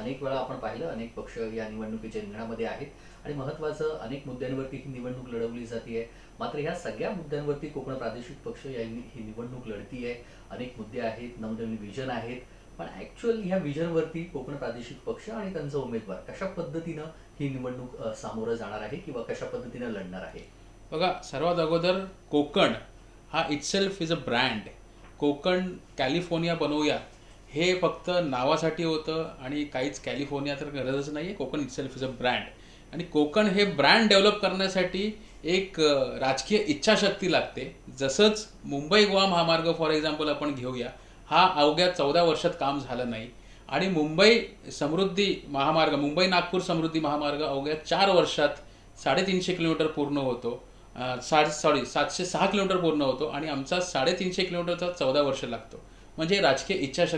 अनेक वेळा आपण पाहिलं अनेक पक्ष या निवडणुकीच्या रिंगणामध्ये आहेत आणि महत्त्वाचं अनेक मुद्द्यांवरती ही निवडणूक लढवली जाते मात्र ह्या सगळ्या मुद्द्यांवरती कोकण प्रादेशिक पक्ष यांनी ही निवडणूक लढती आहे अनेक मुद्दे आहेत नवनवीन विजन आहेत. पण ऍक्च्युअल ह्या विजनवरती कोकण प्रादेशिक पक्ष आणि त्यांचा उमेदवार कशा पद्धतीनं ही निवडणूक सामोरं जाणार आहे किंवा कशा पद्धतीनं लढणार आहे? बघा सर्वात अगोदर कोकण हा itself is a brand Konkan California बनवूया. हे फक्त नावासाठी होतं आणि काहीच कॅलिफोर्निया तर गरजच नाही आहे Konkan itself is a brand आणि कोकण हे ब्रँड डेव्हलप करण्यासाठी एक राजकीय इच्छाशक्ती लागते. जसंच मुंबई गोवा महामार्ग फॉर एक्झाम्पल आपण घेऊया. हा अवघ्या चौदा वर्षात काम झालं नाही. आणि मुंबई समृद्धी महामार्ग मुंबई नागपूर समृद्धी महामार्ग अवघ्या चार वर्षात साडेतीनशे किलोमीटर पूर्ण होतो. अं, साडे सॉरी सातशे सहा किलोमीटर पूर्ण होतो आणि आमचा साडेतीनशे किलोमीटरचा चौदा वर्ष लागतो. म्हणजे राजकीय इच्छाशक्ती